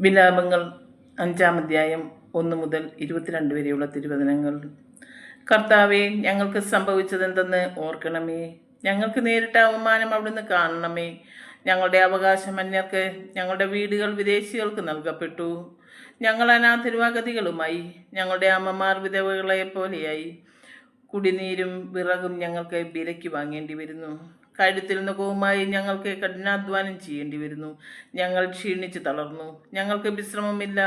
വിലാപങ്ങൾ അഞ്ചാം അധ്യായം ഒന്ന് മുതൽ ഇരുപത്തിരണ്ട് വരെയുള്ള തിരുവചനങ്ങൾ. കർത്താവെ ഞങ്ങൾക്ക് സംഭവിച്ചതെന്തെന്ന് ഓർക്കണമേ. ഞങ്ങൾക്ക് നേരിട്ട അവമാനം അവിടുന്ന് കാണണമേ. ഞങ്ങളുടെ അവകാശം അന്യർക്ക് ഞങ്ങളുടെ വീടുകൾ വിദേശികൾക്ക് നൽകപ്പെട്ടു. ഞങ്ങൾ അനാഥരുവാഗതികളുമായി. ഞങ്ങളുടെ അമ്മമാർ വിധവകളെ പോലെയായി. കുടിനീരും വിറകും ഞങ്ങൾക്ക് വിലയ്ക്ക് വാങ്ങേണ്ടി വരുന്നു കഴുത്തിൽ നിന്നുകവുമായി ഞങ്ങൾക്ക് കഠിനാധ്വാനം ചെയ്യേണ്ടി വരുന്നു ഞങ്ങൾ ക്ഷീണിച്ച് തളർന്നു. ഞങ്ങൾക്ക് വിശ്രമമില്ല.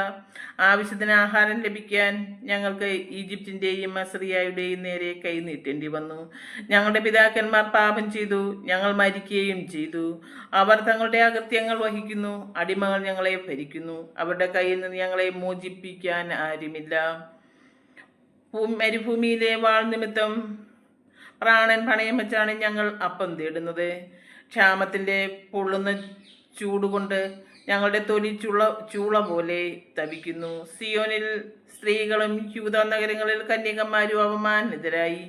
ആവശ്യത്തിന് ആഹാരം ലഭിക്കാൻ ഞങ്ങൾക്ക് ഈജിപ്തിന്റെയും അസറിയായുടെയും നേരെ കൈനീട്ടേണ്ടി വന്നു. ഞങ്ങളുടെ പിതാക്കന്മാർ പാപം ചെയ്തു. ഞങ്ങൾ മരിക്കുകയും ചെയ്തു. അവർ തങ്ങളുടെ അകൃത്യങ്ങൾ വഹിക്കുന്നു. അടിമകൾ ഞങ്ങളെ ഭരിക്കുന്നു. അവരുടെ കയ്യിൽ നിന്ന് ഞങ്ങളെ മോചിപ്പിക്കാൻ ആരുമില്ല. മരുഭൂമിയിലെ വാൾ നിമിത്തം പ്രാണൻ പണയം വെച്ചാണ് ഞങ്ങൾ അപ്പം തേടുന്നത്. ക്ഷാമത്തിന്റെ പൊള്ളുന്ന ചൂടുകൊണ്ട് ഞങ്ങളുടെ തൊലി ചുള ചൂള പോലെ തപിക്കുന്നു സിയോനിൽ സ്ത്രീകളും യൂത നഗരങ്ങളിൽ കന്യകന്മാരും അവമാനിതരായി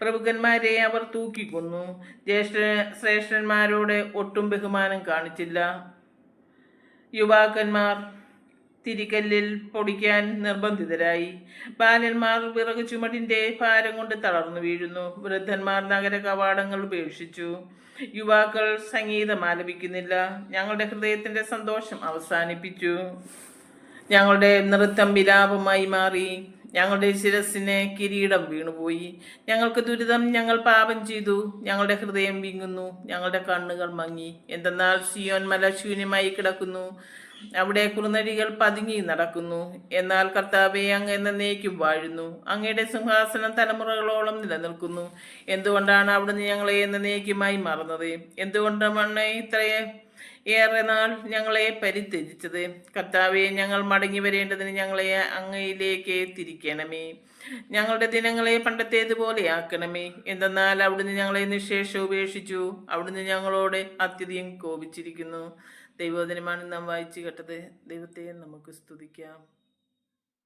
പ്രഭുക്കന്മാരെ അവർ തൂക്കിക്കൊന്നു. ജ്യേഷ്ഠ ശ്രേഷ്ഠന്മാരോട് ഒട്ടും ബഹുമാനം കാണിച്ചില്ല. യുവാക്കന്മാർ തിരികല്ലിൽ പൊടിക്കാൻ നിർബന്ധിതരായി. ബാലന്മാർ വിറക് ചുമടിന്റെ ഭാരം കൊണ്ട് തളർന്നു വീഴുന്നു. വൃദ്ധന്മാർ നഗര കവാടങ്ങൾ ഉപേക്ഷിച്ചു. യുവാക്കൾ സംഗീതം ആലപിക്കുന്നില്ല. ഞങ്ങളുടെ ഹൃദയത്തിന്റെ സന്തോഷം അവസാനിപ്പിച്ചു. ഞങ്ങളുടെ നൃത്തം വിലാപമായി മാറി. ഞങ്ങളുടെ ശിരസിനെ കിരീടം വീണുപോയി. ഞങ്ങൾക്ക് ദുരിതം ഞങ്ങൾ പാപം ചെയ്തു. ഞങ്ങളുടെ ഹൃദയം വീങ്ങുന്നു. ഞങ്ങളുടെ കണ്ണുകൾ മങ്ങി. എന്തെന്നാൽ സിയോൻ മല ശൂന്യമായി കിടക്കുന്നു. അവിടെ കുറുനരികൾ പതുങ്ങി നടക്കുന്നു. എന്നാൽ കർത്താവെ അങ്ങ് എന്നേക്കും വാഴുന്നു. അങ്ങയുടെ സിംഹാസനം തലമുറകളോളം നിലനിൽക്കുന്നു. എന്തുകൊണ്ടാണ് അവിടുന്ന് ഞങ്ങളെ എന്നേക്കുമായി മറന്നത്? എന്തുകൊണ്ടാണ് ഇത്രയെ ഏറെ നാൾ ഞങ്ങളെ പരിത്യജിച്ചത്. കർത്താവെ ഞങ്ങൾ മടങ്ങി വരേണ്ടതിന് ഞങ്ങളെ അങ്ങയിലേക്ക് തിരിക്കണമേ. ഞങ്ങളുടെ ദിനങ്ങളെ പണ്ടത്തേതുപോലെ ആക്കണമേ. എന്തെന്നാൽ അവിടുന്ന് ഞങ്ങളെ നിശേഷം ഉപേക്ഷിച്ചു. അവിടുന്ന് ഞങ്ങളോട് അത്യധികം കോപിച്ചിരിക്കുന്നു. ദൈവോധനമാണ് നാം വായിച്ചു കേട്ടത്. ദൈവത്തെ നമുക്ക് സ്തുതിക്കാം.